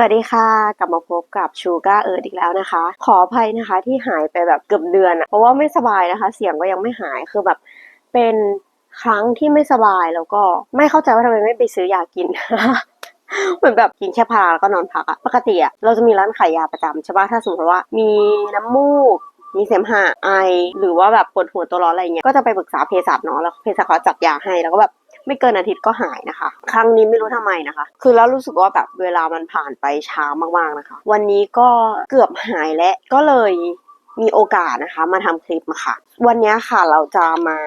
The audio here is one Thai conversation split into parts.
สวัสดีค่ะ กลับมาพบกับชูการ์เอิร์ดอีกแล้วนะคะ ขออภัยนะคะที่หายไปแบบเกือบเดือนอะเพราะว่าไม่สบายนะคะ เสียงก็ยังไม่หายคือแบบเป็นครั้งที่ไม่สบายแล้วก็ไม่เข้าใจว่าทำไมไม่ไปซื้อยากินเหมือนแบบกินแค่พาราแล้วก็นอนพักอะปกติอะเราจะมีร้านขายยาประจำใช่ปะถ้าสมมติว่ามีน้ำมูกมีเสมหะไอ หรือว่าแบบปวดหัวตัวร้อนอะไรเงี้ยก็จะไปปรึกษาเภสัชเนาะแล้วเภสัชเขาจัดยาให้แล้วก็แบบ ไม่เกินอาทิตย์ก็หายนะคะ ครั้งนี้ไม่รู้ทำไมนะคะ คือแล้วรู้สึกว่าแบบเวลามันผ่านไปช้ามากๆนะคะ วันนี้ก็เกือบหายและก็เลยมีโอกาสนะคะ มาทำคลิปมาค่ะ วันนี้ค่ะเราจะมา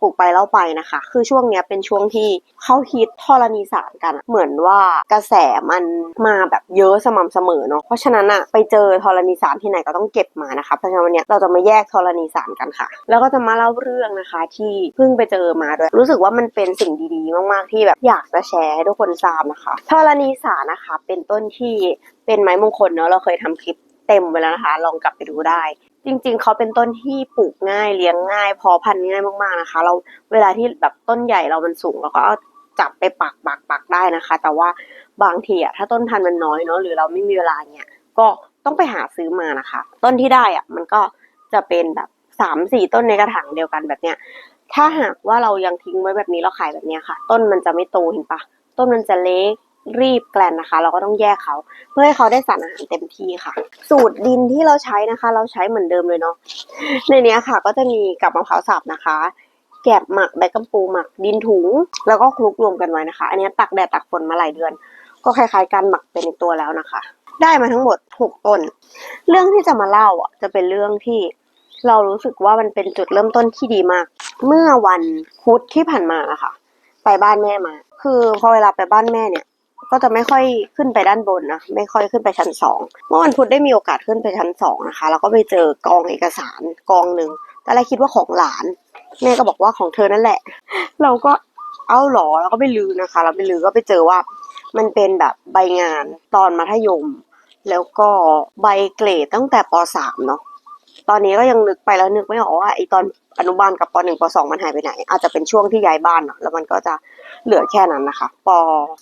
ปลูกไปเล่าไปนะคะ คือช่วงเนี้ยเป็นช่วงที่เขาฮิตธรณีสารกัน เหมือนว่ากระแสมันมาแบบเยอะสม่ำเสมอเนาะ เพราะฉะนั้นอะไปเจอธรณีสารที่ไหนก็ต้องเก็บมานะคะ เพราะฉะนั้นวันเนี้ยเราจะมาแยกธรณีสารกันค่ะ แล้วก็จะมาเล่าเรื่องนะคะที่เพิ่งไปเจอมาด้วย รู้สึกว่ามันเป็นสิ่งดีๆ มากๆ ที่แบบอยากจะแชร์ให้ทุกคนทราบนะคะ ธรณีสารนะคะ เป็นต้นที่เป็นไม้มงคลเนาะ เราเคยทำคลิปเต็มไปแล้วนะคะ ลองกลับไปดูได้ จริง ๆ เขาเป็นต้นที่ปลูกง่ายเลี้ยงง่ายพอพันธุ์ง่ายมากๆนะคะ เราเวลาที่แบบต้นใหญ่เรามันสูงเราก็เอาจับไปปักปักปักได้นะคะ แต่ว่าบางทีอะถ้าต้นพันธุ์มันน้อยเนาะหรือเราไม่มีเวลาเนี่ยก็ต้องไปหาซื้อมานะคะ ต้นที่ได้อะมันก็จะเป็นแบบสามสี่ต้นในกระถางเดียวกันแบบเนี้ยถ้าหากว่าเรายังทิ้งไว้แบบนี้เราขายแบบเนี้ยค่ะ ต้นมันจะไม่โตเห็นปะต้นมันจะเล็ก รีบแกลนนะคะ เราก็ต้องแยกเขาเพื่อให้เขาได้สารอาหารเต็มที่ค่ะ สูตรดินที่เราใช้นะคะ เราใช้เหมือนเดิมเลยเนาะในนี้ค่ะ ก็จะมีกับมะพร้าวสับนะคะ แกบหมักใบกัมปูหมักดินถุง แล้วก็คลุกรวมกันไว้นะคะ อันนี้ตักแดดตักฝนมาหลายเดือน ก็คล้ายๆกันหมักเป็นตัวแล้วนะคะ ได้มาทั้งหมดหกต้น เรื่องที่จะมาเล่าอะจะเป็นเรื่องที่เรารู้สึกว่ามันเป็นจุดเริ่มต้นที่ดีมาก เมื่อวันพุธที่ผ่านมาอะค่ะ ไปบ้านแม่มา คือพอเวลาไปบ้านแม่เนี่ย ก็จะไม่ค่อยขึ้นไปด้านบนนะไม่ค่อยขึ้นไปชั้นสองเมื่อวันพุธได้มีโอกาสขึ้นไปชั้นสองนะคะแล้วก็ไปเจอกองเอกสารกองหนึ่งตอนแรกคิดว่าของหลานแม่ก็บอกว่าของเธอนั่นแหละ เราก็เอ้าหรอแล้วก็ไปลือนะคะ เราไปลือก็ไปเจอว่ามันเป็นแบบใบงานตอนมัธยม แล้วก็ใบเกรดตั้งแต่ปสามเนาะตอนนี้ก็ยังนึกไปแล้วนึกไม่ออกว่าไอตอนอนุบาลกับปหนึ่งปสองมันหายไปไหน อาจจะเป็นช่วงที่ย้ายบ้านเนาะแล้วมันก็จะ เหลือแค่นั้นนะคะป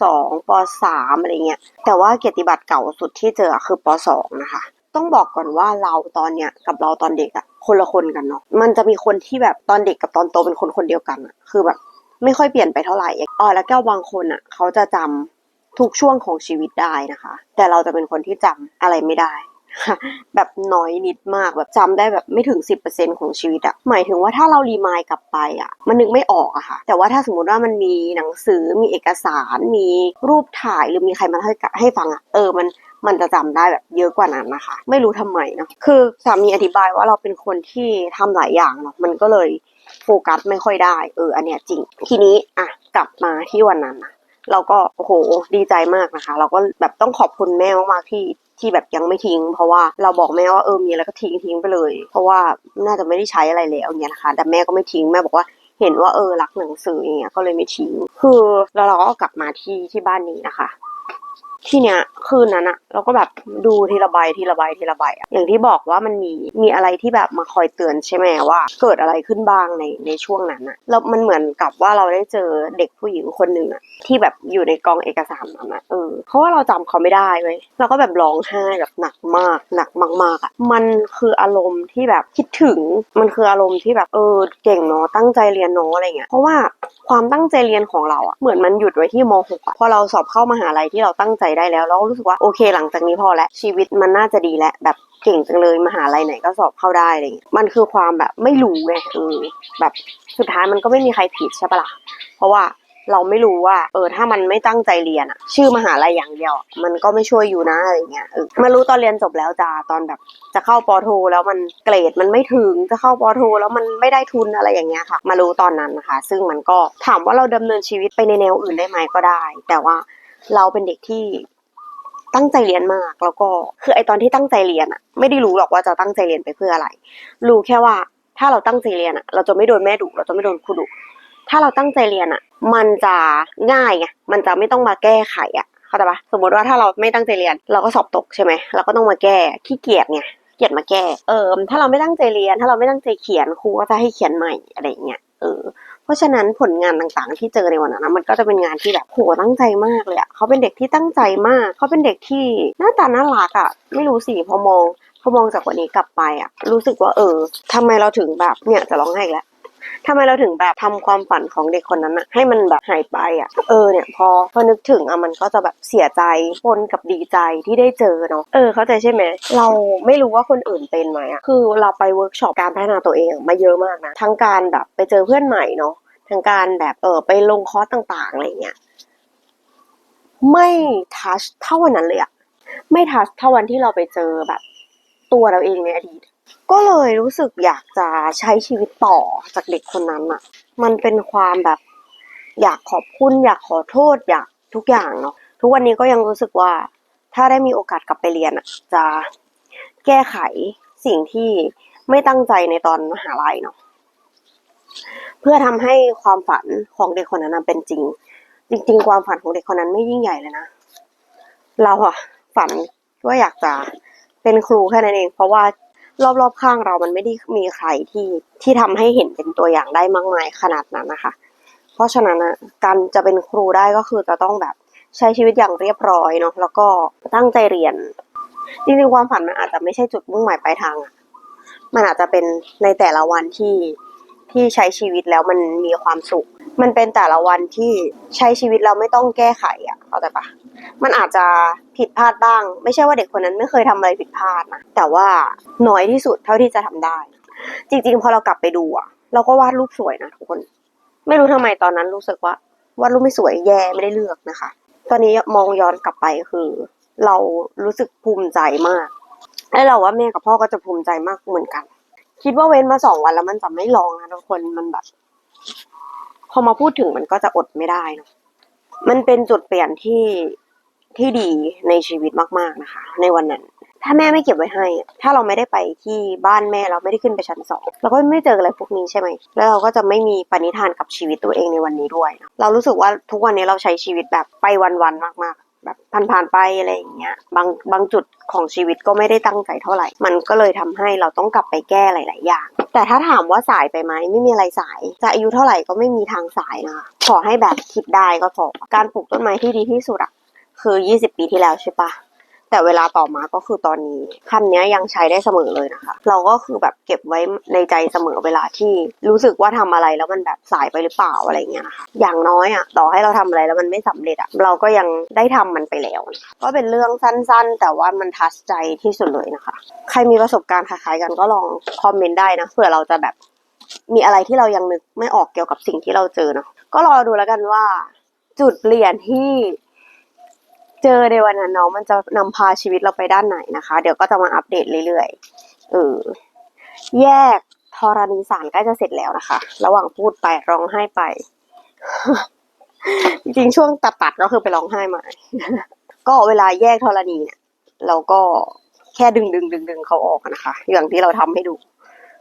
สองปสามอะไรเงี้ยแต่ว่าเกียรติบัตรเก่าสุดที่เจอคือปสองนะคะ ต้องบอกก่อนว่าเราตอนเนี้ยกับเราตอนเด็กอะคนละคนกันเนาะมันจะมีคนที่แบบตอนเด็กกับตอนโตเป็นคนคนเดียวกันอะคือแบบไม่ค่อยเปลี่ยนไปเท่าไหร่อ๋อแล้วก็บางคนอะเขาจะจำทุกช่วงของชีวิตได้นะคะ แต่เราจะเป็นคนที่จำอะไรไม่ได้ แบบน้อยนิดมากแบบจำได้แบบไม่ถึง 10%ของชีวิตอะหมายถึงว่าถ้าเรารีมายกลับไปอะมันนึกไม่ออกอะค่ะ แต่ว่าถ้าสมมติว่ามันมีหนังสือมีเอกสาร มีรูปถ่ายหรือมีใครมาให้ให้ฟังอะเออมันมันจะจำได้แบบเยอะกว่านั้นนะคะ ไม่รู้ทำไมเนาะคือสามีอธิบายว่าเราเป็นคนที่ทำหลายอย่างเนาะมันก็เลยโฟกัสไม่ค่อยได้ เออ อันเนี้ยจริง ทีนี้อะกลับมาที่วันนั้นนะเราก็โอ้โหดีใจมากนะคะ เราก็แบบต้องขอบคุณแม่มากๆที่ ที่แบบยังไม่ทิ้ง เพราะว่าเราบอกแม่ว่าเออมีอะไรก็ทิ้งทิ้งไปเลย เพราะว่าน่าจะไม่ได้ใช้อะไรแล้วเนี่ยนะคะ แต่แม่ก็ไม่ทิ้งแม่บอกว่าเห็นว่าเออรักหนังสืออย่างเงี้ยก็เลยไม่ทิ้งคือแล้วเราก็กลับมาที่ที่บ้านนี้นะคะ ที่เนี้ยคืนนั้นอะเราก็แบบดูทีละใบทีละใบทีละใบอะอย่างที่บอกว่ามันมีมีอะไรที่แบบมาคอยเตือนใช่ไหมว่า เกิดอะไรขึ้นบ้างในในช่วงนั้นอะแล้วมันเหมือนกับว่าเราได้เจอเด็กผู้หญิงคนหนึ่งอะที่แบบอยู่ในกองเอกสารนั้นอะเออเพราะว่าเราจำเขาไม่ได้เว้ยเราก็แบบร้องไห้แบบหนักมากหนักมากๆอะมันคืออารมณ์ที่แบบคิดถึงมันคืออารมณ์ที่แบบเออเก่งเนาะตั้งใจเรียนเนาะอะไรเงี้ยเพราะว่า ความตั้งใจเรียนของเราอะเหมือนมันหยุดไว้ที่ม .6 อะพอเราสอบเข้ามหาลัยที่เราตั้งใจได้แล้วเราก็รู้สึกว่าโอเคหลังจากนี้พอแล้วชีวิตมันน่าจะดีแล้วแบบเก่งจังเลยมหาลัยไหนก็สอบเข้าได้อะไรเงี้ยมันคือความแบบไม่รู้ไงเออแบบสุดท้ายมันก็ไม่มีใครผิดใช่ปะล่ะเพราะว่า เราไม่รู้ว่า เออถ้ามันไม่ตั้งใจเรียนอะชื่อมหาลัยอย่างเดียว มันก็ไม่ช่วยอยู่นะอะไรเงี้ยเออมารู้ตอนเรียนจบแล้วจ้าตอนแบบ จะเข้าปอโท แล้วมันเกรดมันไม่ถึงจะเข้าปอโท แล้วมันไม่ได้ทุนอะไรอย่างเงี้ยค่ะ มารู้ตอนนั้นนะคะ ซึ่งมันก็ถามว่าเราดำเนินชีวิตไปในแนวอื่นได้ไหมก็ได้ แต่ว่าเราเป็นเด็กที่ตั้งใจเรียนมากแล้วก็คือไอตอนที่ตั้งใจเรียนอะไม่ได้รู้หรอกว่าจะตั้งใจเรียนไปเพื่ออะไร รู้แค่ว่าถ้าเราตั้งใจเรียนอะเราจะไม่โดนแม่ดุเราจะไม่โดนครูดุ ถ้าเราตั้งใจเรียนอะมันจะง่ายไงมันจะไม่ต้องมาแก้ไขอะเข้าใจปะสมมติว่าถ้าเราไม่ตั้งใจเรียน เราก็สอบตกใช่ไหมเราก็ต้องมาแก้ขี้เกียจไงเกียจมาแก้เออถ้าเราไม่ตั้งใจเรียน ถ้าเราไม่ตั้งใจเขียนครูก็จะให้เขียนใหม่อะไรอย่างเงี้ยเออเพราะฉะนั้นผลงานต่างๆ ที่เจอในวันนั้นนะมันก็จะเป็นงานที่แบบโหตั้งใจมากเลยอะเขาเป็นเด็กที่ตั้งใจมาก เขาเป็นเด็กที่หน้าตาน่ารักอะไม่รู้สิพอมองพอมองจากวันนี้กลับไปอะรู้สึกว่าเออทำไมเราถึงแบบเนี่ยจะร้องไห้แล้ว ทำไมเราถึงแบบทำความฝันของเด็กคนนั้นอะให้มันแบบหายไปอะเออเนี่ยพอพอนึกถึงอะมันก็จะแบบเสียใจปนกับดีใจที่ได้เจอเนาะเออเข้าใจใช่ไหมเราไม่รู้ว่าคนอื่นเป็นไหมอะคือเราไปเวิร์กช็อปการพัฒนาตัวเองมาเยอะมากนะทั้งการแบบไปเจอเพื่อนใหม่เนาะทางการแบบเออไปลงคอร์สต่างๆอะไรเงี้ยไม่ทัชเท่าวันนั้นเลยอะไม่ทัชเท่าวันที่เราไปเจอแบบ ตัวเราเองในอดีต ก็เลยรู้สึกอยากจะใช้ชีวิตต่อจากเด็กคนนั้นอะมันเป็นความแบบ อยากขอบคุณ อยากขอโทษ อยากทุกอย่างเนาะทุกวันนี้ก็ยังรู้สึกว่า ถ้าได้มีโอกาสกลับไปเรียนอะจะแก้ไขสิ่งที่ไม่ตั้งใจในตอนมหาลัยเนาะเพื่อทำให้ความฝันของเด็กคนนั้นเป็นจริง จริง ๆ ความฝันของเด็กคนนั้นไม่ยิ่งใหญ่เลยนะเราอะฝันว่าอยากจะเป็นครูแค่นั้นเอง เพราะว่า รอบๆข้างเรามันไม่ได้มีใครที่ที่ทำให้เห็นเป็นตัวอย่างได้มากมายขนาดนั้นนะคะ เพราะฉะนั้นการจะเป็นครูได้ก็คือจะต้องแบบใช้ชีวิตอย่างเรียบร้อยเนาะแล้วก็ตั้งใจเรียนจริงๆความฝันมันอาจจะไม่ใช่จุดมุ่งหมายปลายทางอะมันอาจจะเป็นในแต่ละวันที่ ที่ใช้ชีวิตแล้วมันมีความสุข มันเป็นแต่ละวันที่ใช้ชีวิตเราไม่ต้องแก้ไขอะเข้าใจปะมันอาจจะผิดพลาดบ้าง ไม่ใช่ว่าเด็กคนนั้นไม่เคยทำอะไรผิดพลาดนะแต่ว่าน้อยที่สุดเท่าที่จะทำได้ จริงๆ พอเรากลับไปดูอะเราก็วาดรูปสวยนะทุกคน ไม่รู้ทำไมตอนนั้นรู้สึกว่าวาดรูปไม่สวยแย่ไม่ได้เลือกนะคะ ตอนนี้มองย้อนกลับไปคือ เรารู้สึกภูมิใจมากและเราว่าแม่กับพ่อก็จะภูมิใจมากเหมือนกัน คิดว่าเว้นมาสองวันแล้วมันจะไม่ลองนะทุกคนมันแบบ พอมาพูดถึงมันก็จะอดไม่ได้เนะมันเป็นจุดเปลี่ยนที่ที่ดีในชีวิตมาก ๆนะคะ ในวันนั้น ถ้าแม่ไม่เก็บไว้ให้ ถ้าเราไม่ได้ไปที่บ้านแม่เราไม่ได้ขึ้นไปชั้นสองเราก็ไม่เจออะไรพวกนี้ใช่ไหมแล้วเราก็จะไม่มีปณิธานกับชีวิตตัวเองในวันนี้ด้วย เรารู้สึกว่าทุกวันนี้เราใช้ชีวิตแบบไปวันๆมาก ๆ แบบผ่านๆไปอะไรอย่างเงี้ยบางบางจุดของชีวิตก็ไม่ได้ตั้งใจเท่าไหร่ มันก็เลยทำให้เราต้องกลับไปแก้หลาย ๆ อย่าง แต่ถ้าถามว่าสายไปไหมไม่มีอะไรสาย จะอายุเท่าไหร่ก็ไม่มีทางสายนะคะขอให้แบบคิดได้ก็พอการปลูกต้นไม้ที่ดีที่สุดอะคือ 20 ปีที่แล้วใช่ปะ แต่เวลาต่อมาก็คือตอนนี้คำนี้ยังใช้ได้เสมอเลยนะคะ เราก็คือแบบเก็บไว้ในใจเสมอเวลาที่รู้สึกว่าทำอะไรแล้วมันแบบสายไปหรือเปล่าอะไรเงี้ยนะคะอย่างน้อยอะต่อให้เราทำอะไรแล้วมันไม่สำเร็จอะเราก็ยังได้ทำมันไปแล้ว ก็เป็นเรื่องสั้นๆ แต่ว่ามันทัชใจที่สุดเลยนะคะ ใครมีประสบการณ์คล้ายๆกันก็ลองคอมเมนต์ได้นะเผื่อเราจะแบบมีอะไรที่เรายังนึกไม่ออกเกี่ยวกับสิ่งที่เราเจอเนาะก็รอดูแล้วกันว่า จุดเปลี่ยนที่ เจอในวันนั้นเนาะมันจะนำพาชีวิตเราไปด้านไหนนะคะ เดี๋ยวก็จะมาอัปเดตเรื่อยๆเออแยกธรณีสารใกล้จะเสร็จแล้วนะคะ ระหว่างพูดไปร้องไห้ไป จริงๆช่วงตัดตัดก็คือไปร้องไห้มา ก็เวลาแยกธรณีเนี่ยเราก็แค่ดึงดึงดึงดึงเขาออกนะคะ อย่างที่เราทำให้ดู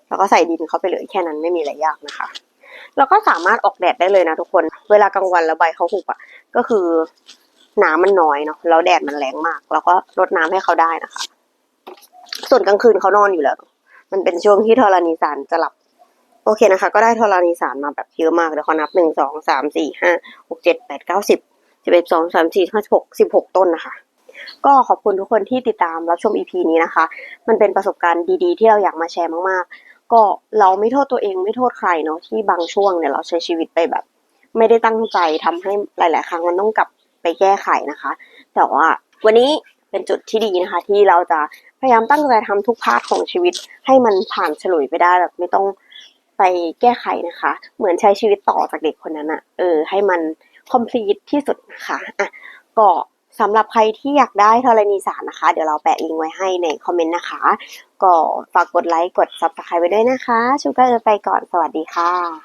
แล้วก็ใส่ดินเข้าไปเลยแค่นั้นไม่มีอะไรยากนะคะแล้วก็สามารถออกแดดได้เลยนะทุกคน เวลากลางวันแล้วใบเขาหุบอะ ก็คือ น้ำมันน้อยเนาะแล้วแดดมันแรงมาก เราก็รดน้ำให้เขาได้นะคะ ส่วนกลางคืนเขานอนอยู่แล้ว มันเป็นช่วงที่ธรณีสารจะหลับ โอเคนะคะ ก็ได้ธรณีสารมาแบบเยอะมากเดี๋ยวขอนับหนึ่งสองสามสี่ห้าหกเจ็ดแปดเก้าสิบสิบเอ็ดสองสามสี่ห้าหกสิบหกต้นนะคะก็ขอบคุณทุกคนที่ติดตามรับชม EP นี้นะคะ มันเป็นประสบการณ์ดีๆ ที่เราอยากมาแชร์มากๆ ก็เราไม่โทษตัวเองไม่โทษใครเนาะที่บางช่วงเนี่ยเราใช้ชีวิตไปแบบ ไม่ได้ตั้งใจทำให้หลาย ๆ ครั้งมันต้องกลับ ไปแก้ไขนะคะ แต่ว่าวันนี้เป็นจุดที่ดีนะคะ ที่เราจะพยายามตั้งใจทำทุกพาร์ทของชีวิต ให้มันผ่านฉลุยไปได้แบบไม่ต้องไปแก้ไขนะคะ เหมือนใช้ชีวิตต่อจากเด็กคนนั้นอะเออ ให้มัน complete ที่สุดนะคะอะก็สำหรับใครที่อยากได้ธรณีสารนะคะ เดี๋ยวเราแปะลิงก์ไว้ให้ในคอมเมนต์นะคะ ก็ฝากกดไลค์ กด subscribe ไว้ด้วยนะคะชูการ์ไปก่อน สวัสดีค่ะ